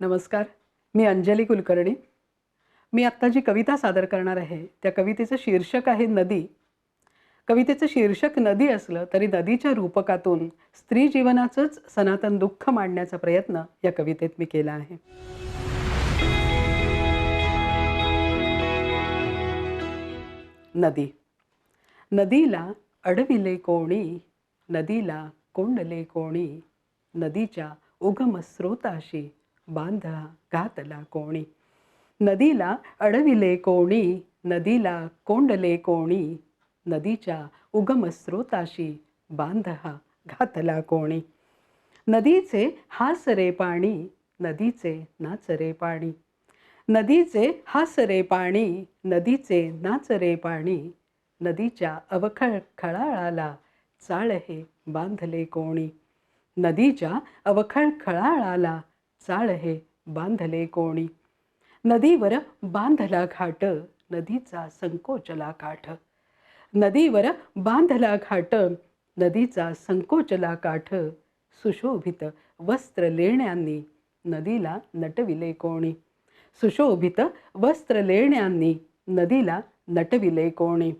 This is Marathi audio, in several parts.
नमस्कार. मी अंजली कुलकर्णी. मी आत्ता जी कविता सादर करणार आहे त्या कवितेचं शीर्षक आहे नदी. कवितेचं शीर्षक नदी असलं तरी नदीच्या रूपकातून स्त्री जीवनाचंच सनातन दुःख मांडण्याचा प्रयत्न या कवितेत मी केला आहे. नदी. नदीला अडविले कोणी नदीला कोंडले कोणी नदीच्या उगम स्रोताशी बांधा घातला कोणी. नदीला अडविले कोणी नदीला कोंडले कोणी. नदीच्या उगमस्रोताशी बांधा घातला कोणी. नदीचे हासरे पाणी नदीचे नाचरे पाणी. नदीचे हासरे पाणी नदीचे नाचरे पाणी. नदीच्या अवखळ खळाळाला चाळ हे बांधले कोणी. नदीच्या अवखळ खळाळाला चाळ हे बांधले कोणी? नदीवर बांधला घाट नदीचा संकोचला काठ. नदीवर बांधला घाट नदीचा संकोचला काठ. सुशोभित वस्त्र लेण्यांनी नदीला नटविले कोणी? सुशोभित वस्त्र लेण्यांनी नदीला नटविले कोणी?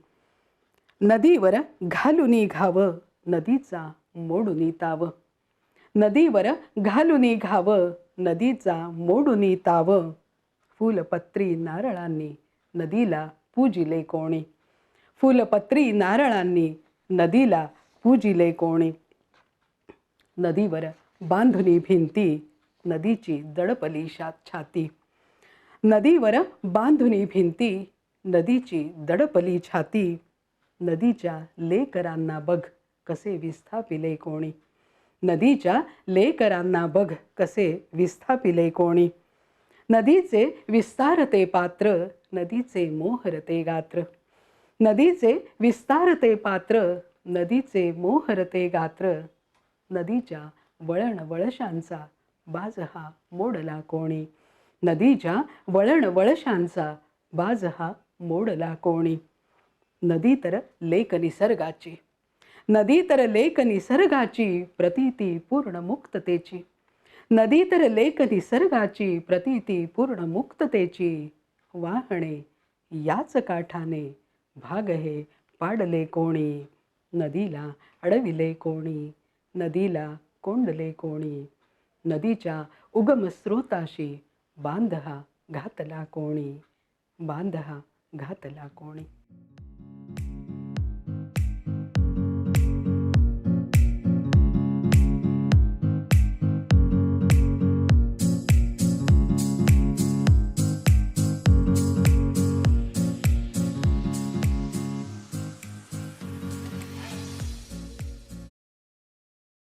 नदीवर घालुनी घाव नदीचा मोडुनी ताव. नदीवर घालुनी घाव नदीचा मोडुनी ताव फुलपत्री नारळांनी नदीला पूजिले कोणी. फुलपत्री नारळांनी नदीला पूजिले कोणी. नदीवर बांधुनी भिंती नदीची दडपली छाती. नदीवर बांधुनी भिंती नदीची दडपली छाती. नदीच्या लेकरांना बघ कसे विस्थापिले कोणी. नदीच्या लेकरांना बघ कसे विस्थापिले कोणी. नदीचे विस्तारते पात्र नदीचे मोहरते गात्र. नदीचे विस्तारते पात्र नदीचे मोहरते गात्र. नदीच्या वळण वळशांचा बाज हा मोडला कोणी. नदीच्या वळण वळशांचा बाज हा मोडला कोणी. नदी तर लेक निसर्गाची. नदी तर लेक निसर्गाची प्रतीती पूर्ण मुक्ततेची नदी तर लेक निसर्गाची प्रतीती पूर्ण मुक्ततेची वाहणे याच काठाने. भाग हे पाडले कोणी. नदीला अडविले कोणी. नदीला कोंडले कोणी. नदीच्या उगमस्रोताशी बांधहा बांध हा घातला कोणी. बांधहा घातला कोणी.